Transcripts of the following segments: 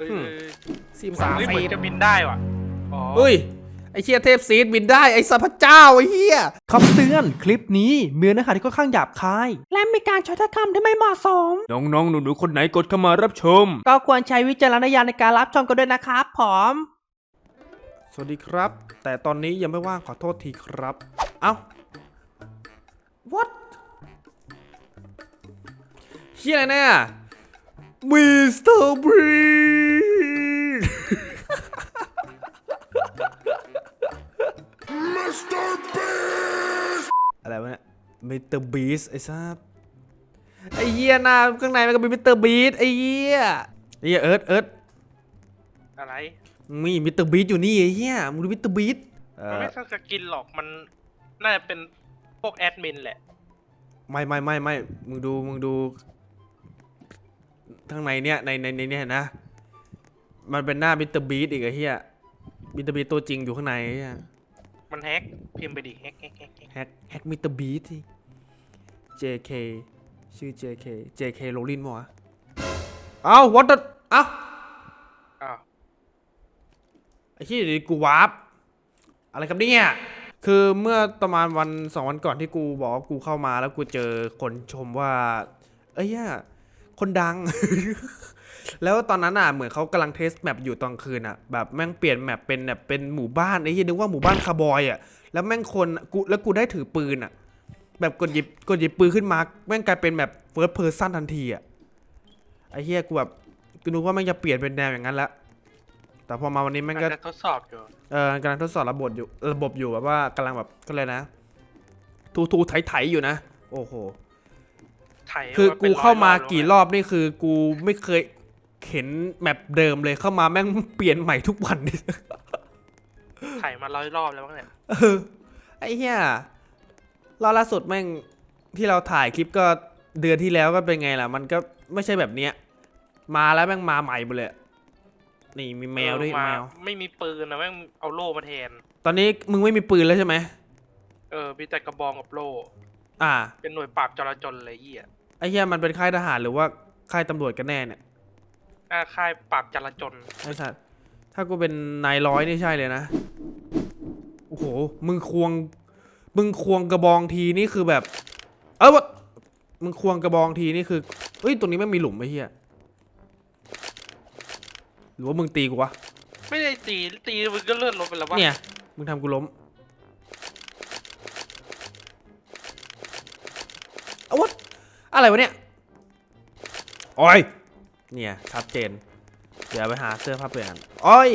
เอ้ยอืมเอ้ยสิบสามเฮ้ยเหมืฟีอนตจะบินได้ว่ะอ๋อเฮ้ย ไอเชียเทพซีดบินได้ไอสัพพเจ้าไอเฮียคำเตือนคลิปนี้มีเนื้อหาที่ค่อนข้างหยาบคาย และมีการใช้ถ้อยคำที่ไม่เหมาะสม น้องๆ หนูๆ คนไหนกดเข้ามารับชม ก็ควรใช้วิจารณญาณในการรับชมกันด้วยนะครับผม สวัสดีครับ แต่ตอนนี้ยังไม่ว่างขอโทษทีครับ เอ้า what เฮียอะไรเนี่ย มิสเตอร์บีอะไรวะเนี่ยมิสเตอร์บีสไอ้ซับไอ้เหี้ยหน้าข้างในมันก็เป็นมิสเตอร์บีสไอ้เหี้ยไอ้เหี้ยเอิร์ธเอิร์ธอะไร มีมิสเตอร์บีทอยู่นี่ไอ้เหี้ยมึงดูมิสเตอร์บีทเอมันอไม่ใช่สกินหรอกมันน่าจะเป็นพวกแอดมินแหละ ไม่ไม่ไม่ไม่มึงดูมึงดู ข้างในเนี้ยในในในเนี้ยนะ มันเป็นหน้ามิสเตอร์บีทอีกไอ้เหี้ยมิสเตอร์บีทตัวจริงอยู่ข้างในไอ้เหี้ยมันแฮกพิมพ์ไปดิแฮกแฮกแฮกแฮกแฮกแฮกมิสเตอร์บีท JK ชื่อ JK JK โรลินมั้วะเอ้า what the เอ้าอ้าวไอ้ที่อยู่ดีกูวาร์ปอะไรครับเนี่ย คือเมื่อประมาณวันสองวันก่อนที่กูบอกว่ากูเข้ามาแล้วกูเจอคนชมว่า เอ้ยย่า คนดัง แล้วตอนนั้นอะเหมือนเขากำลังเทสแมปอยู่ตอนคืนอะแบบแม่งเปลี่ยนแมปเป็นแบบเป็นหมู่บ้านไอ้ที่นึกว่าหมู่บ้านคาร์บอยอะแล้วแม่งคนกูแล้วกูได้ถือปืนอะ แบบกดหยิบกดหยิบปืนขึ้นมาแม่งกลายเป็นแบบเฟิร์สเพอร์ซันทันทีอะไอ้เฮียกูแบบกูนึกว่าแม่งจะเปลี่ยนเป็นแนวอย่างนั้นละแต่พอมาวันนี้แม่งอาก็จจะทดสอบอยู่เออกำลังทดสอบระบบอยู่ระบบอยู่แบบว่ากำลังแบบก็เลยกนะ ทูทูไถไถอยู่นะ โอ้โห ไถคือป็กูนร้ยเข้ามาแล้วกี่รอบนี่คือ กูไม่เคยเห็นแมปเดิมเลยเข้ามาแม่งเปลี่ยนใหม่ทุกวันนี่ไถมาร้อยรอบแล้วมั้งเนี่ยเออไอ้เหี้ยรอบล่าสุดแม่งที่เราถ่ายคลิปก็เดือนที่แล้วก็เป็นไงล่ะ มันก็ไม่ใช่แบบเนี้ย มาแล้วแม่งมาใหม่หมดเลย นี่มีแมวด้วยเออมาแมว ไม่มีปืนนะแม่งเอาโล่มาแทน ตอนนี้มึงไม่มีปืนแล้วใช่ไหมเออมีแต่กระบองกับโล่ อ่า เป็นหน่วยปราบจราจรเลยไอ้เหี้ย ไอ้เหี้ยมันเป็นค่ายทหารหรือว่าค่ายตำรวจกันแน่เนี่ยหน้าค่ายปราบจราจรไอ้สัตว์ถ้ากูเป็นนายร้อยนี่ใช่เลยนะ โอ้โห มึงควง มึงควงกระบองทีนี่คือแบบ เออวะมึงควงกระบองทีนี่คือเฮ้ย ตรงนี้ไม่มีหลุมไอ้เหี้ยหรือว่ามึงตีกูวะ ไม่ได้ตีตีมึงก็เลื่อนรถไปแล้ววะเนี่ย มึงทำกูล้ม อะไรวะเนี่ยโอ้ยเนี่ยชัดเจน เดี๋ยวไปหาเสื้อผ้าเปลี่ยนกันโอ้ย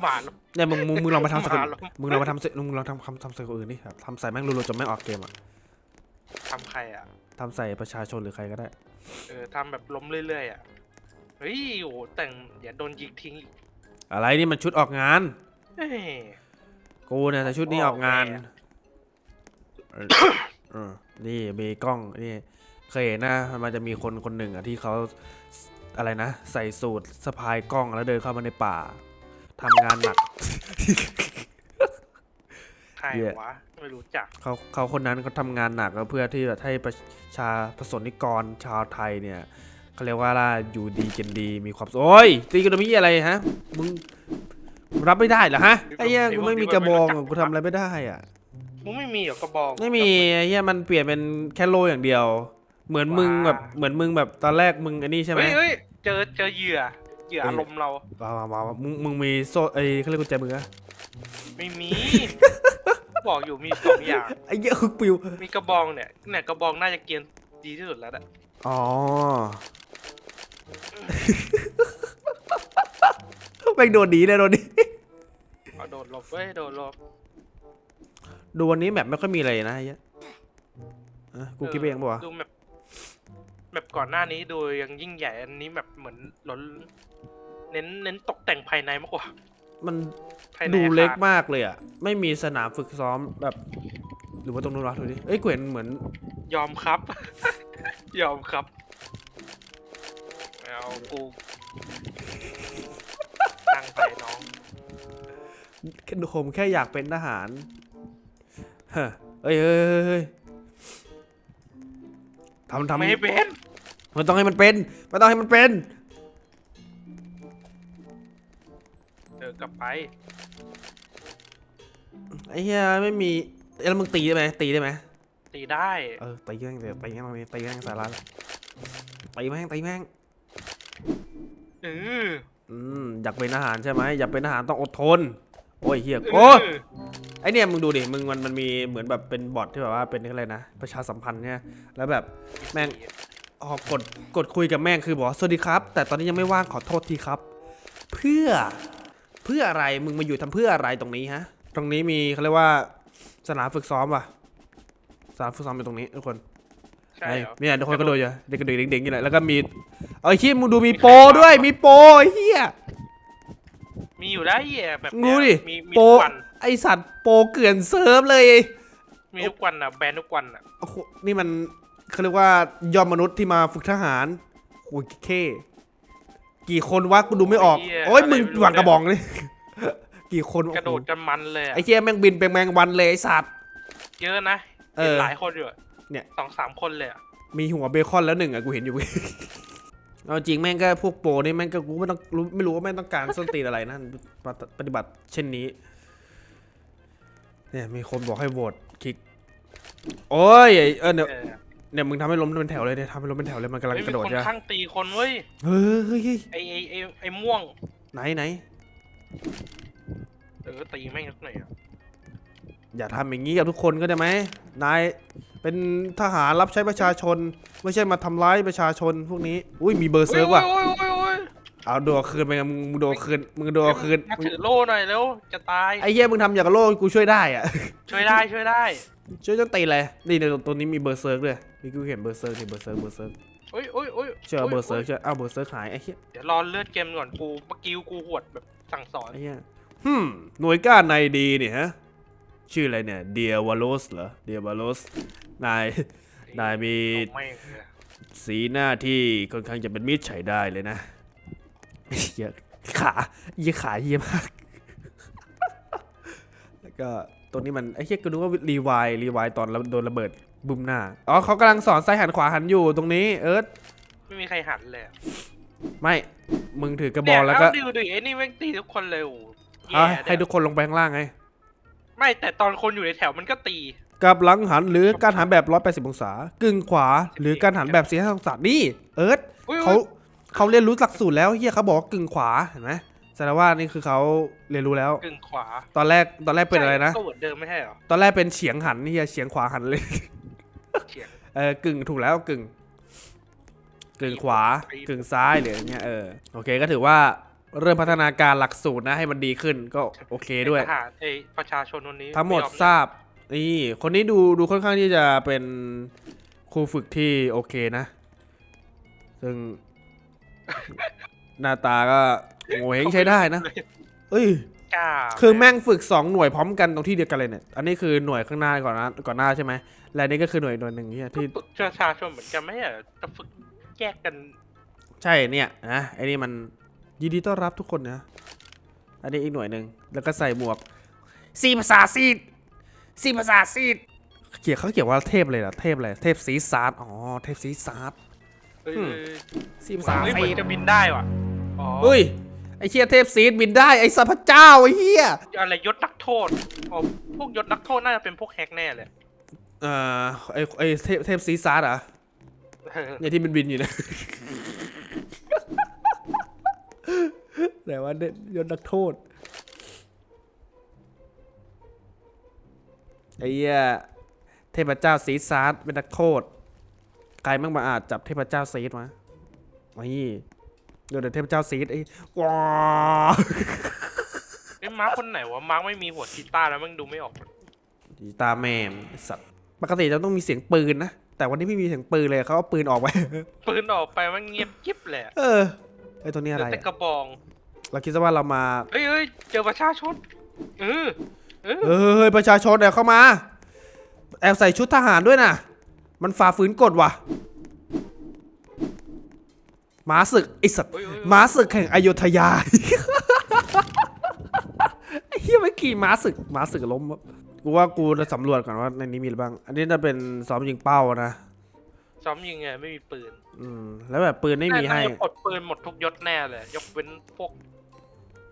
หมาลเนี่ยมึงมึงมึงลองมาทำใส่คนมาแล้วมึงลองมาทำใส่มึงลองทำทำทำใส่คนอื่นดิทำใส่แม่งรัวๆจนแม่งออกเกมอะทำใครอะ ทำใส่ประชาชนหรือใครก็ได้ เออทำแบบล้มเรื่อยๆอะ เฮ้ยโอ้โหแต่งอย่าโดนยิงทิ้งอีกอะไรนี่มันชุดออกงานเฮ้ย กูเนี่ยแต่ชุดนี้ออกงานออกแน่เออเออ นี่มีกล้องนี่เคยเห็นนะมันจะมีคนคนหนึ่งอะที่เขาอะไรนะ ใส่สูตรสะพายกล้องแล้วเดินเข้ามาในป่าทำงานหนัก ใครเหี้ย วะ ไม่รู้จัก เขาเขาคนนั้นเขาทำงานหนักเพื่อที่จะให้ประชาประสนิกรชาวไทยเนี่ยเขาเรียกว่าล่ะอยู่ดีกินดีมีความสุขโอ้ยตีกันมีอะไรฮะมึงรับไม่ได้เหรอฮะไอ้เหี้ยกูไม่มีกระบองอะกูทำอะไรไม่ได้อะ มึงไม่มีเหรอกระบองไม่มีไอ้เหี้ยมันเปลี่ยนเป็นแค่โลอย่างเดียว เหมือนมึงแบบเหมือนมึงแบบตอนแรกมึงอันนี้ใช่ไหม เฮ้ยเฮ้ยเจอเจอเหยื่อเหยื่อเอ้อายรมณ์เรามามามามามึงมึงมีโซ่ไอ้เขาเรียกกุญแจมืออะไม่มี บอกอยู่มีสองอย่าง ไอ้เหี้ยคือปิวมีกระบองเนี่ยเนี่ยกระบองน่าจะเกรียนดีที่สุดแล้วอะอ๋อ แม่งโดนดีเลยโดนดีเอาโดดหลบเว้ยโดดหลบ ดูวันนี้แบบไม่ค่อยมีอะไรนะไอ้เหี้ยอะกูคิดไปเองปะวะดูแบบแบบก่อนหน้านี้ดูยังยิ่งใหญ่อันนี้แบบเหมือนล้นเน้นเน้นตกแต่งภายในมากกว่ามันภายในดูเล็กอาคารมากเลยอะ ไม่มีสนามฝึกซ้อมแบบ หรือว่าตรงนู้นวะดูดิเอ้ยกูเห็นเหมือน ยอมครับ ยอมครับเอากูตั้งไปน้องแค่ผมแค่อยากเป็นทหารเฮ้ยเอ้ยเฮ้ยเฮ้ยเฮ้ยทำทำไม่ให้เป็นมันต้องให้มันเป็นมันต้องให้มันเป็นอกลับไปไอ้เหี้ยไม่มีเอ้ยแล้วมึงตีได้ไหมตีได้ไหมตีได้เออตีแม่งเดี๋ยวตีแม่งตรงนี้ตีแม่งสาระเลยตีแม่งตีแม่งเอออืมอยากเป็นอาหารใช่ไหมอยากเป็นอาหารต้องอดทน โอ้ยเฮียเอโอ้อไอเนี่ยมึงดูดิมึงมันมันมีเหมือนแบบเป็นบอทที่แบบว่าเป็นอะไรนะประชาสัมพันธ์เนี่ยแล้วแบบแม่งอ๋อกดกดคุยกับแม่งคือบอกว่าสวัสดีครับ แต่ตอนนี้ยังไม่ว่างขอโทษทีครับ เพื่อเพื่ออะไรมึงมาอยู่ทำเพื่ออะไรตรงนี้ฮะ ตรงนี้มีเขาเรียกว่าสนามฝึกซ้อมว่ะสนามฝึกซ้อมอยู่ตรงนี้ทุกคนใช่ไอ้เหรอเนี่ยทุกคนก็ดูอยู่เด็กกระดูกเด็กๆอยู่ไหนแล้วก็มีเอ้ยชี้มึงดูมีโปรด้วยมีโปรไอ้เหี้ย มีอยู่แล้วเหี้ยแบบงูเนี้ยดิมีมีโปรทุกวันไอสัตว์โปรเกลื่อนเซิร์ฟเลยมีทุกวันอะแบนทุกวันอะโอ้โหนี่มันเขาเรียกว่ายอดมนุษย์ที่มาฝึกทหารโอ้ยเคกี่คนวะกูดูไม่ออกโอ้ยมึงหวังกระบองเลยกี่คนกระโดดกันมันเลยอะไอ้เหี้ยแม่งบินเป็นแมงวันเลยไอ้สัตว์ เยอะนะเออเห็นหลายคนอยู่อะเนี่ย สองสามคนเลยอะมีหัวเบคอนแล้วหนึ่งอะกูเห็นอยู่ เอาจริงแม่งก็พวกโปรนี่แม่งก็กูไม่ต้องรู้ไม่รู้ว่าแม่งต้องการส้นตีนอะไรนะปฏิปฏิบัติเช่นนี้ เนี่ยมีคนบอกให้โหวตคลิก โอ้ยเออเนี่ยเออเนี่ยมึงทำให้ล้มเป็นแถวเลยเนี่ยทำให้ล้มเป็นแถวเลยมันกำลังเฮ้ยกระมีโดดคนใช่ไหมข้างตีคนเว้ยเฮ้ยเฮ้ยเฮ้ยไอไอไอไอม่วง ไหนไหนเออตีแม่งสักหน่อยอะ อย่าทำอย่างนี้กับทุกคนก็ได้ไหมนายเป็นทหารรับใช้ประชาชน ไม่ใช่มาทำร้ายประชาชนพวกนี้อุ้ยมีเบอร์เซิร์ฟว่ะโอ้ยโอ้ยโอ้ยเอาโดนคืนไปไงมึงมึงโดนคืนมึงโดนคืนมาถือโล่หน่อยแล้วจะตายไอ้เหี้ยมึงทำอย่างกับโลกกูช่วยได้อะ ช่วยได้ช่วยได้ช่วยจนตีเลยนี่เดี๋ยวตัวนี้มีเบอร์เซิร์กด้วยมีกูเห็นเบอร์เซิร์กนี่เบอร์เซิร์กเบอร์เซิร์กโอ้ยโอ้ยโอ้ยเชื่อโยเบอร์เซิร์กโยเชื่ออ้าวเบอร์เซิร์กหายไอ้เหี้ยเดี๋ยวรอเลือดเกมก่อนกูเมื่อกี้กูหวดแบบสั่งสอนไอ้เหี้ยฮึมหน่วยก้านในดีเนี่ยฮะ ชื่ออะไรเนี่ยเดียวาโลสเหรอเดียวาโลสนายนายมีเอาแม่งเลยสีหน้าที่ค่อนข้างจะเป็นมิตรใช้ได้เลยนะเหี้ยขาเหี้ยขาเหี้ยมาก แล้วก็ตัวนี้มันไอ้เหี้ยกูนึกว่ารีวายรีวายตอนโดนระเบิดบุ้มหน้า อ๋อเขากำลังสอนซ้ายหันขวาหันอยู่ตรงนี้ เอิร์ธไม่มีใครหันเลยอะไม่ มึงถือกระบอกแล้วก็เนี่ยเอาดูดิไอ้นี่แม่งตีทุกคนเลยโอ้โหเอาแย่ให้เนี่ยทุกคนลงไปข้างล่างไง ไม่แต่ตอนคนอยู่ในแถวมันก็ตี กับหลังหันหรือการหันแบบ 180 องศา กึ่งขวา หรือการหันแบบ450องศานี่ เอิร์ธอุ๊ย เขาเขาเรียนรู้หลักสูตรแล้วเฮียเขาบอกว่ากึ่งขวาเห็นไหมแสดงว่านี่คือเขาเรียนรู้แล้ว กึ่งขวาตอนแรกตอนแรกเป็นอะไรนะ ก็เหมือนเดิมไม่ใช่เหรอตอนแรกเป็นเฉียงหันเฮียเฉียงขวาหันเลย เฉียง เออกึ่งถูกแล้วกึ่งกึ่งขวา กึ่งซ้ายหรืออย่างเงี้ยเออโอเคก็ถือว่า เริ่มพัฒนาการหลักสูตรนะให้มันดีขึ้นก็โอเคด้วย ทหารเอยประชาชนวันนี้ทั้งหมดไยอเลยทราบนี่คนนี้ดูดูค่อนข้างที่จะเป็นครูฝึกที่โอเคนะ ซึ่ง หน้าตาก็โง่เฮงใช้ได้นะ เอ้ย กล้าคือแม่งฝึก2หน่วยพร้อมกันตรงที่เดียวกันเลยเนี่ย อันนี้คือหน่วยข้างหน้าก่อนนะก่อนหน้าใช่ไหม และอันนี่ก็คือหน่วยหน่วยหนึ่งที่ที่ฝึกประชาชนเหมือนกันไหมอะจะฝึกแยกกัน ใช่เนี่ยนะไอ้นี่มัน ยินดีต้อนรับทุกคนนะ อันนี้อีกหน่วยหนึ่งแล้วก็ใส่หมวกสีภาษาซีดสีภาษาซีดเขียนเขาเขียนว่าเทพเลยเหรอเทพอะไรเทพสีซาร์ดอ๋อเทพสีซาร์ดเอออืมสีภาษาเฮ้ยเหมืซีอนดจะบินได้ว่ะอ๋อเฮ้ยไอ้เชียเทพซีดบินได้ไอ้สัพพเจ้าไอ้เหี้ยอะไรยศนักโทษอ๋อพวกยศนักโทษน่าจะเป็นพวกแฮกแน่เลยเอ่อไอ้ไอ้เทพเทพสีซาร์ดเหรอเออเนี่ยที่มันบินอยู่นะ แต่ว่าเนี่ยยศนักโทษ ไอ้เหี้ยเทพเจ้าซีซาร์ดเป็นนักโทษ ใครมั่งมาอาจจับเทพเจ้าซีดมานี่เดี๋ยวเดี๋ยวเทพเจ้าซีดไอ้ว้าไอ้ยมาร์คคนไหนวะ มาร์คไม่มีหัวกีตาร์แล้วมึงดูไม่ออกดีตาแมมไอ้สัตว์ ปกติจะต้องมีเสียงปืนนะ แต่วันนี้ไม่มีเสียงปืนเลยเขาเอาปืนออกไป ปืนออกไปมันเงียบกิ๊บเลยอะเออไอ้ตัวนี้เหอะลืไรอแต่อะกระบอง เราคิดซะว่าเรามาเฮ้ยเฮ้ยเจอประชาชนเออเออเฮ้ยประชาชนเนี่ยเข้ามา แอบใส่ชุดทหารด้วยนะมันฝ่าฝืนกฎว่ะหมาศึกไอสัตว์เฮ้ยเฮ้ยหมาศึกแห่งอโยธยาไอ้เหี้ยไม่ขี่ม้าศึกม้าศึกล้มวะกูว่ากูจะสำรวจก่อนว่าในนี้มีอะไรบ้าง อันนี้จะเป็นซ้อมยิงเป้านะซ้อมยิงไงไม่มีปืน อืมแล้วแบบปืนไม่มีให้น่าจะปลดปืนหมดทุกยศแน่เลย ยกเว้นพวก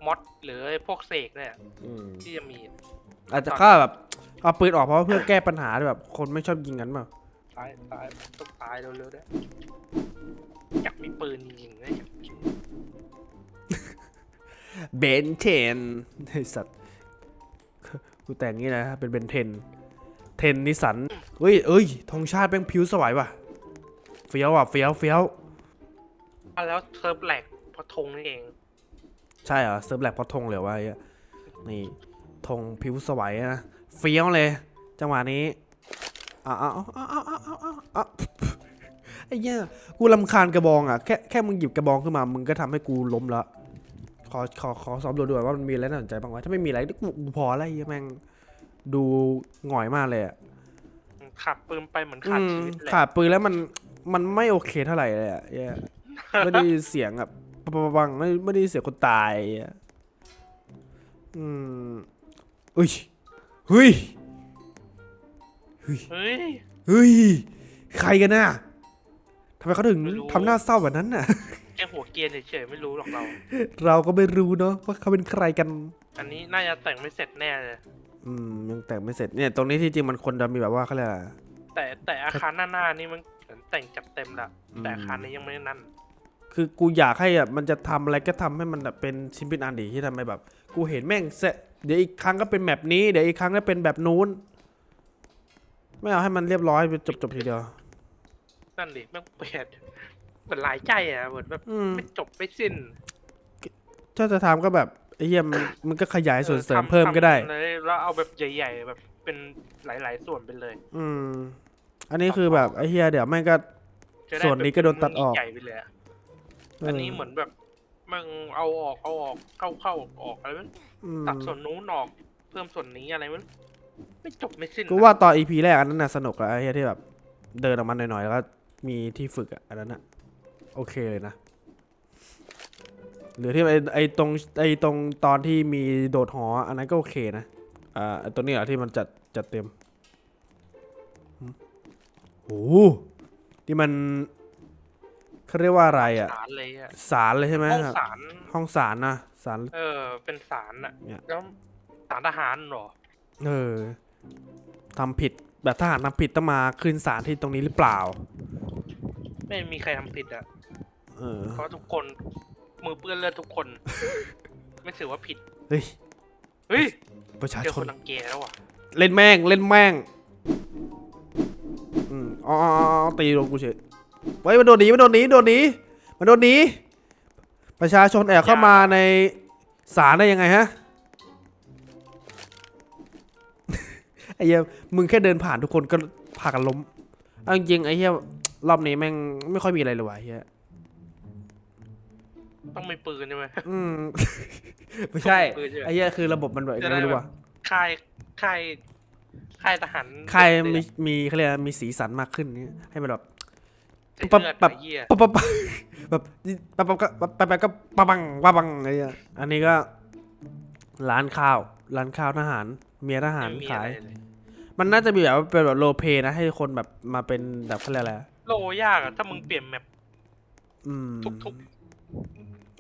มอดหรือไอ้พวกเสกเนี่ยอืมที่จะมี อาจจะก็แบบเอาปืนออกเพราะว่าเพื่อแก้ปัญหาด้วยแบบ คนไม่ชอบยิงกันเปล่าตายตายต้องตายเร็วๆด้วยอยากมีปืนจริงๆนะอยากมีเบนเทนไอสัตว์กูแต่งงี้นะเป็นเบนเทน เทนนิสันเฮ้ยเอ้ยธงชาติแม่งพิ้วสวายว่ะเฟี้ยวอะเฟี้ยวเฟี้ยว อะแล้วเซิร์ฟแหลกเพราะธงนี่เอง ใช่เหรอเซิร์ฟแลกเพราะธงเหลือไว้นี่ธงผิวสวยนะเฟี้ยวเลย จังหวะนี้อ้าวอ้าวอ้าวอ้าวอ้าวอ้าวไอ้เนี่ยกูลำคาญกระบองอะแค่แค่มึงหยิบกระบองขึ้นมา มึงก็ทำให้กูล้มละขอขอขอสอบดูด่วนว่ามันมีอะไรน่าสนใจบ้างไหมถ้าไม่มีอะไรกูพออะไรแม่งดูหงอยมากเลยอะขาดปืนไปเหมือนขาดชีวิตเลยขาดปืนแล้วมันมันไม่โอเคเท่าไหร่เลยอะไม่ได้เสียงแบบ ปังปังปังไม่ไม่ได้เสียคนตายอะอืมอุ้ยเฮ้ยเฮ้ยเฮ้ย เฮ้ยใครกันน่ะทำไมเขาถึงไม่รู้ ทำหน้าเศร้าแบบนั้นน่ะ แค่หัวเกรียนเฉยๆไม่รู้หรอกเรา เราก็ไม่รู้เนาะว่าเขาเป็นใครกัน อันนี้น่าจะแต่งไม่เสร็จแน่เลย อืมยังแต่งไม่เสร็จเนี่ยตรงนี้ที่จริงมันควรจะมีแบบว่าเขาเรียกอะไร แต่แต่อาคารหน้าๆนี่มันเหมือนแต่งจัดเต็มละ อืม แต่อาคารนี้ยังไม่ได้นั่น คือกูอยากให้อะมันจะทำอะไรก็ทำให้มันแบบเป็นชิ้นเป็นอันดีที่ทำให้แบบ กูเห็นแม่งเสร็จเดี๋ยวอีกครั้งก็เป็นแบบนี้เดี๋ยวอีกครั้งก็เป็นแบบนู้น ไม่เอาให้มันเรียบร้อยจบจบๆทีเดียว นั่นดิแม่งเปลี่ยนเหมือนหลายใจอะเหมือนแบบอืมไม่จบไม่สิ้น ถ้าจะทำก็แบบไอ้เหี้ยมันมันก็ขยายส่วนเสริมออทำเพิ่มก็ได้ทำเลยแล้วเอาแบบใหญ่ ๆ แบบเป็นหลายๆส่วนไปเลย อืม อันนี้คือแบบไอ้เหี้ยเดี๋ยวแม่งก็จะได้ส่วนนี้ก็โดนตัดออกใหญ่ไปเลย อะอันนี้เหมือนแบบมึงเอาออกเอาออกเข้าเข้าออกอะไรมันอืมตัดส่วนนู้นออกเพิ่มส่วนนี้อะไรมันไม่จบไม่สิ้นกูว่าตอนอีพีแรกอันนั้นน่ะสนุกอะไอ้เหี้ยที่แบบ เดินออกมาหน่อยๆแล้วก็มีที่ฝึกอะอันนั้นอะโอเคเลยนะหรือที่ไอไอตรงไอตรงตอนที่มีโดดหอ อันนั้นก็โอเคนะอ่าไอ้ตัวนี้เหรอที่มันจัดจัดเต็มหืมโอ้โหที่มัน เขาเรียกว่าอะไรอะศาลเลยอะศาลเลยใช่ไหมห้องครับศาลห้องศาลนะศาลเออ เป็นศาลอะเนี่ย แล้วศาลทหารเหรอ เออทำผิดแบบทหารทำผิดต้องมาขึ้นศาลที่ตรงนี้หรือเปล่า ไม่มีใครทำผิดอะเออเพราะทุกคน มือเปื้อนเลือดทุกคน ไม่ถือว่าผิด เฮ้ยเฮ้ย ประชาเจอชคนนรังแกแล้วอะ เล่นแม่งเล่นแม่งอืมอ๋ออ๋ออ๋อตีโดนกูเฉย เฮ้ยมันโดนหนีมันโดนหนีโดนหนีมันโดนหนีประชาชนแอบเข้ามาในศาลได้ยังไงฮะไอ้เหี้ยมึงแค่เดินผ่านทุกคนก็พากันล้มเอาจริงๆไอ้เหี้ยรอบนี้แม่งไม่ค่อยมีอะไรเลยว่ะไอ้เหี้ยต้องมีปืนใช่ไหมอืมไม่ใช่ปืนใช่ไหมไอ้เหี้ยคือระบบมันแบบจะไม่ได้รู้แบว่ะบค่ายค่ายค่ายทหารใครเด็มีกมีเขาเรียกอะไรมีสีสันมากขึ้นเนี่ยให้มันแบบ ๆเส้นปั๊บเลือดปั๊บไอ้เหี้ยปั๊บปั๊บปั๊บแบบปั๊บปั๊บก็ปั๊บปั๊บปั๊บก็ปั๊บบังปั๊บบังอะไรเงี้ยอันนี้ก็ร้านข้าว ร้านข้าวทหาร เมียทหารไม่มีขาย อะไรเลยมันน่าจะมีแบบว่าเป็นแบบโลเปนะให้คนแบบมาเป็นแบบเขาเรียกอะไรอะโลยากอะถ้ามึงเปลี่ยนแมปอืมทุก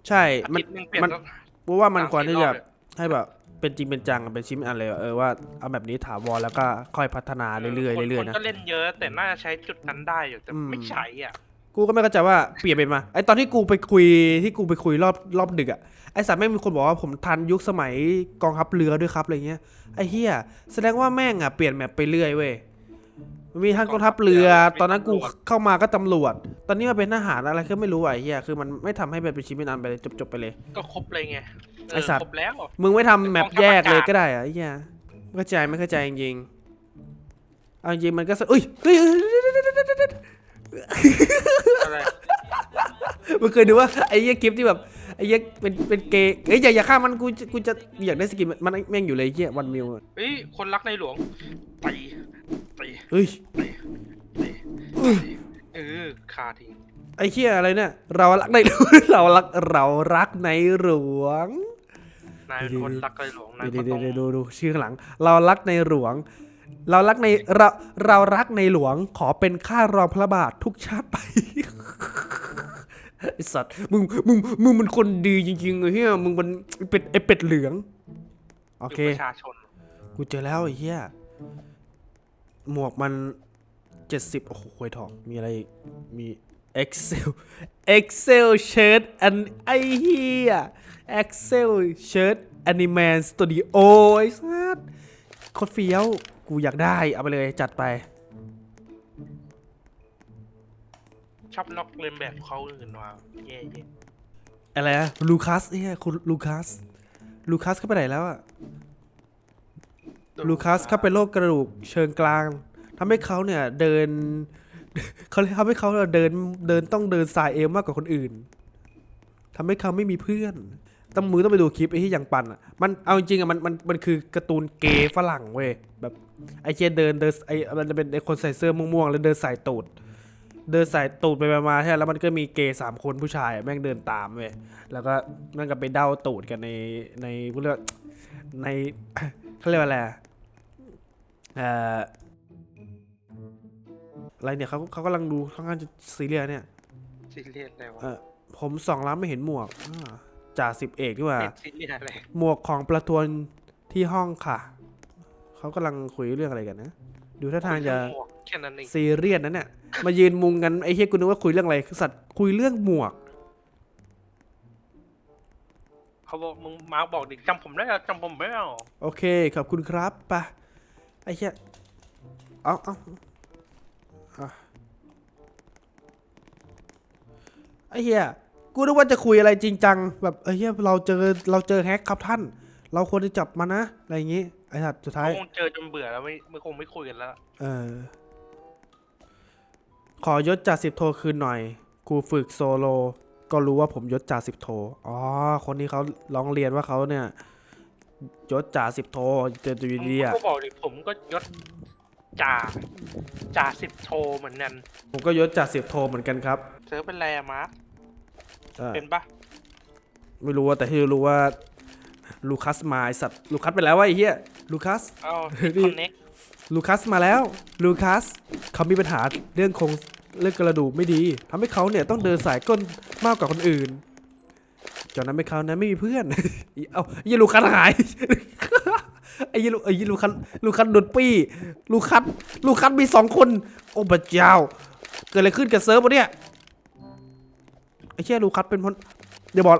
ใช่อามัน ทิตย์หนึงเปลี่ยนมัน สักเพราะว่ามันสามควรสี่ที่รจะอบเลย ให้แบบ เป็นจริงเป็นจังเป็นชิ้นเป็นอันเลยเออว่าเอาแบบนี้ถาวรแล้วก็ค่อยพัฒนาเรื่อยคนๆเรื่อยคๆนะก็เล่นเยอะแต่น่าจะใช้จุดนั้นได้อยู่แต่อืม ไม่ใช้อะ กูก็ไม่เข้าใจว่าเปลี่ยนเป็นมาไอตอนที่กูไปคุยที่กูไปคุยรอบรอบดึกอะไอสัตว์แม่งมีคนบอกว่าผมทันยุคสมัยกองทัพเรือด้วยครับอะไรเงี้ยไอเฮียแสดงว่าแม่งอะเปลี่ยนแมปไปเรื่อยเว้ยมีทั้งกองทัพเรือ ตอนนั้นกูเข้ามาก็ตำรวจ ตอนนี้มาเป็นทหารอะไรก็ไม่รู้อะไอเฮียคือมันไม่ทำให้เป็นชิ้นเป็นอันไปเลยจบๆไปเลย ก็ครบเลยไงเไอ้สัตว์ ครบแล้ว มึงไม่ทำแมปแยกเลยก็ได้อะไอ้เหี้ยไม่เข้าใจไม่เข้าใจจริงๆเอาจริงๆมันก็สะเอ้ยเฮ้ยอะไร มึงเคยดูว่าไอ้เหี้ยคลิปที่แบบไอ้เหี้ยเป็นเป็นเกย์เอ้ยอย่าอย่าฆ่ามันกูจะกูจะอยากได้สกินมันมันแม่งอยู่เลยไอ้เหี้ยวันมิวอะเฮ้ย คนรักในหลวงตีตีเฮ้ยตีตีเออคาทิ้ง ไอ้เหี้ยอะไรเนี่ยเรารักใน เรารักเรารักในหลวง นายเป็นคนรักในหลวงนายเดี๋ก็ยวต้อง เดี๋ยวดูดูชื่อข้างหลัง เรารักในหลวง เรารักในเราเรารักในหลวงขอเป็นข้ารองพระบาททุกชาติไป ไอสัตว์มึงมึงมึงมันคนดีจริงๆไอ้เฮียมึงมันเป็ดไอเป็ดเหลือง โอเคคือประชาชนกูเจอแล้วไอ้เหี้ย หมวกมันเจ็ดสิบโอ้โหควยทอง มีอะไรอีกมี Excel Excel shirt อันไอ้เหี้ย Excel shirt Animan Studio ไอ้สัสโคตรเฟี้ยว กูอยากได้ เอาไปเลยจัดไป ชอบนอกเลียนแบบเขาอื่นว่าเย่เย่อะไรนะลูคัสเอ้ยคุณลูคัส ลูคัสเข้าไปไหนแล้วอะลูคัสเขาเป็นโรคกระดูกเชิงกลางทำให้เขาเนี่ยเดินเขาทำให้เขาเดินเดินต้องเดินสายเอวมากกว่าคนอื่นทำให้เขาไม่มีเพื่อน ต้องมือต้องไปดูคลิปไอ้ที่อย่างปันอะมันเอาจริงๆอะมันมันมันคือการ์ตูนเกย์ฝรั่งเว้ยแบบไอ้เจเดินเดินไอ้มันจะเป็นไอ้คนใส่เสื้อม่วงๆแล้วเดินสายตูดเดินสายตูดไปมาๆใช่ไหมแล้วมันก็มีเกย์สามคนผู้ชายแม่งเดินตามเว้ยแล้วก็แม่งก็ไปเด้าตูดกันในในเขาเรียกว่าในเขาเรียกว่าอะไรอะเอ่ออะไรเนี่ยเขาเขากำลังดูค่อนข้างจะซีเรียสเนี่ยซีเรียสอะไรวะเออผมสองล้านไม่เห็นหมวกอ่า จ่าสิบเอกดีกว่าเป็นซีเรียสอะไรหมวกของประทวนที่ห้องค่ะ เขากำลังคุยเรื่องอะไรกันนะ ดูท่าทางจะหมวกแค่นั้นเองซีเรียสนะเนี่ย มายืนมุงกันไอ้เฮียกูนึกว่าคุยเรื่องอะไรสัตว์คุยเรื่องหมวก เขาบอกมึงมาร์คบอกดิจำผมได้เหรอจำผมไม่ได้หรอโอเค ขอบคุณครับไปะไอ้เหี้ยเอาเอาเอาไอ้เหี้ย กูนึกว่าจะคุยอะไรจริงจัง แบบไอ้เหี้ยเราเจอเราเจอแฮกครับท่าน เราควรจะจับมันนะอะไรอย่างงี้ไอ้สัตว์สุดท้ายเขาคงเจอจนเบื่อแล้วไม่ไม่คงไม่คุยกันแล้วเออ ขอยศจ่าสิบโทคืนหน่อยครูฝึกโซโลก็รู้ว่าผมยศจ่าสิบโทอ๋อคนนี้เขาร้องเรียนว่าเขาเนี่ยยศจ่าสิบโทเจออยู่ดีๆอะก็บอกดิผมก็ยศจ่าจ่าสิบโทเหมือนกัน ผมก็ยศจ่าสิบโทเหมือนกันครับเซิร์ฟเป็นไรอะมาร์ค เออ เป็นปะไม่รู้ว่าแต่ที่รู้ว่าลูคัสมาไอสัตว์ลูคัสไปแล้ววะไอ้เหี้ยลูคัส เอ้านี่ คอนเน็กลูคัสมาแล้วลูคัสเขามีปัญหาเรื่องคงเรื่องกระดูกไม่ดีทำให้เขาเนี่ยต้องเดินสายก้นมากกว่าคนอื่นจนนั้นไม่เขานั้นไม่มีเพื่อน เอ้าไอ้เหี้ยลูคัสหาย ไอ้เหี้ยลูไอ้เหี้ยลูคัสลูคัสโดนปี้ลูคัสลูคัสมีสองคน โอ้พระเจ้า เกิดอะไรขึ้นกับเซิร์ฟวะเนี่ย ไอ้เชี่ยลูคัสเป็นพนเดี๋ยวบอก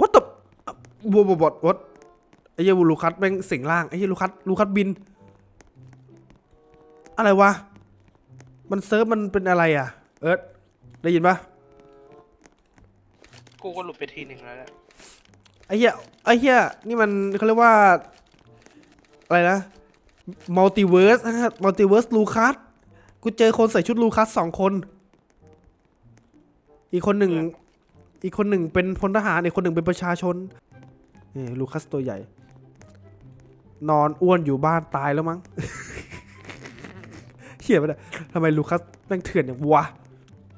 วัดตบวบบดวัดไอ้เหี้ยลูคัสแม่งสิงร่างไอ้เหี้ยลูคัสลูคัสบิน อะไรวะ มันเซิร์ฟมันเป็นอะไรอะ เอิร์ธได้ยินปะกูก็หลุดไปทีหนึ่งแล้วแหละไอ้เหี้ยไอ้เหี้ยนี่มันเขาเรียกว่า อะไรนะมัลติเวิร์สนะครับมัลติเวิร์สลูคัสกูเจอคนใส่ชุดลูคัสสองคน อีกคนหนึ่ง อีกคนหนึ่งเป็นพลทหาร อีกคนหนึ่งเป็นประชาชนนี่ลูคัสตัวใหญ่ นอนอ้วนอยู่บ้านตายแล้วมั้ง เขียนไปเลยทำไมลูคัสแม่งเถื่อนอย่างวะ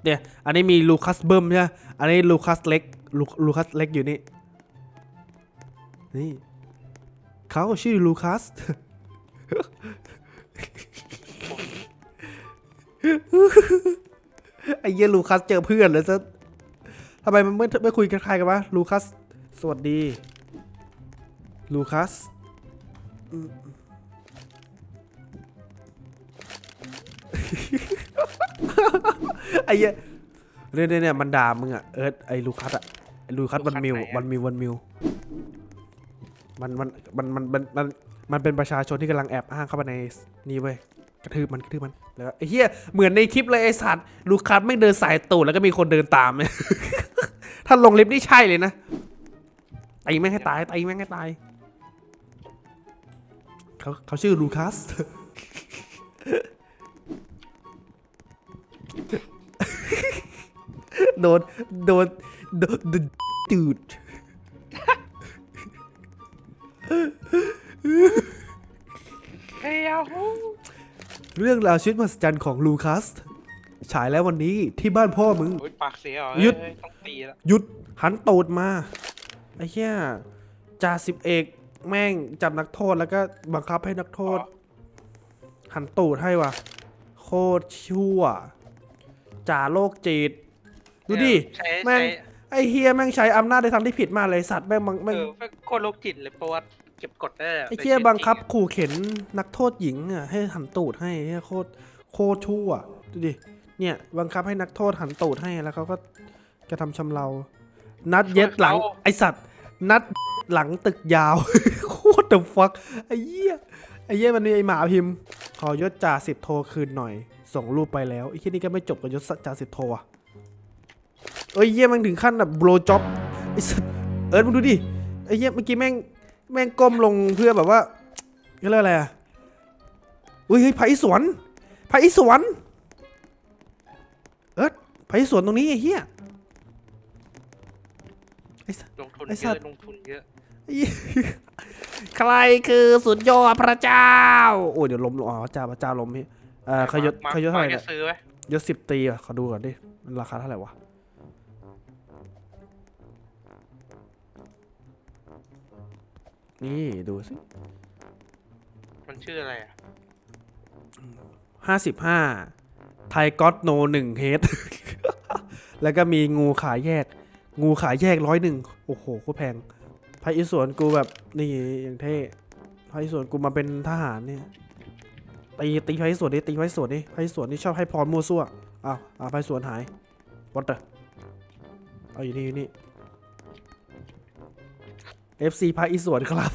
เนี่ย อันนี้มีลูคัสเบิ้มใช่ไหมอันนี้ลูคัสเล็ก ลูลูคัสเล็กอยู่นี่ นี่เขาชื่อลูคัส ไอ้เหี้ยลูคัสเจอเพื่อนเลยซะทำไมมันไม่ไม่คุยกับใครกันวะลูคัส สวัสดี ลูคัสอืมไอ้เหี้ยเนี่ยเนี่ยเนี่ยมันด่ามึงอะ เอิร์ธไอ้ลูคัสอะไอ้ลูคัสวันมิว วันมิว วันมิว มันมันมันมันมันมันมันเป็นประชาชนที่กำลังแอบอ้างเข้ามาในนี่เว้ย กระทืบมันกระทืบมันแล้วไอ้เหี้ยเหมือนในคลิปเลยไอ้สัตว์ลูคัสไม่เดินสายตูดแล้วก็มีคนเดินตามเนี่ยถ้าลงลิฟต์นี่ใช่เลยนะตีแม่งให้ตายตีแม่งให้ตายเขาเขาชื่อลูคัสโดนโดนโดนดูดเฮ้ยฮู้ เรื่องราวชีวิตมหัศจรรย์ของลูคัส ฉายแล้ววันนี้ที่บ้านพ่อมึงโอ้ยปากเสียเหรอหยุด เอ้ต้องตีแล้วหยุดหันตูดมา ไอ้เหี้ยจ่าสิบเอกแม่งจับนักโทษแล้วก็บังคับให้นักโทษ หันตูดให้ว่ะ โคตรชั่วจ่าโรคจิต ดูดิ ใช้แม่ง ใช้ไอ้เฮียแม่งใช้อำนาจในทางที่ผิดมากเลยสัตว์แม่งบังเอแม่งอแม่งโคตรโรคจิตเลยเพราะว่า เก็บกดได้ะไอ้เฮียในชีวิตบังคับจริงขู่เข็นนักโทษหญิงอะให้หันตูดให้เฮียโคตรโคตรชั่วดูดิเนี่ยบังคับให้นักโทษหันตูดให้แล้วเขาก็กระทำชำเรา นัดเย็ดหลังไอสัตว์ นัดหลังตึกยาว โคตรเดฟักไอ้เหี้ยไอ้เหี้ยมันมีไอหมาพิมพ์ ขอยศจ่าสิบโทคืนหน่อย ส่งรูปไปแล้วไอ้ที่นี่ก็ไม่จบกับยศจ่าสิบโทอะเอ้ยเหี้ยมันถึงขั้นแบบโบลจ็อบไอ้สัตว์เอิร์ธมึงดูดิไอ้เหี้ยเมื่อกี้แม่ง แม่งก้มลงเพื่อแบบว่าเขาเรียกอะไรอะอุ้ยเฮ้ยไผ่สวนไผ่สวนเอิร์ธไผ่สวนตรงนี้ไอ้เหี้ยไอ้สัส ลงทุนไอ้เยสัตอะว์ลงทุนเยอะ ใครคือสุดยอดพระเจ้า โอ้ยเดี๋ยวล้มลงอ๋อพระเจ้าพระเจ้าล้มพี่เอ่อขยศมาขยศเท่าไหร่มาเนี่ยจะซื้อไหมยศสิบตีอะ ขอดูก่อนดิมันราคาเท่าไหร่วะ นี่ดูสิมันชื่ออะไรอะห้าสิบห้าไทยก็อตโนหนึ่งเฮดแล้วก็มีงูขายแยก งูขายแยกร้อยหนึ่งโอ้โหโคตรแพงพระอิศวรกูแบบนี่อย่างเท่พระอิศวรกูมาเป็นทหารเนี่ยตีตีพระอิศวรนี่ตีพระอิศวรนี่พระอิศวรนี่ชอบให้พรมั่วซั่วอ้าวอ้าวพระอิศวรหายวัดเตอเอาอยู่นี่อยู่นี่ FC พระอิศวรครับ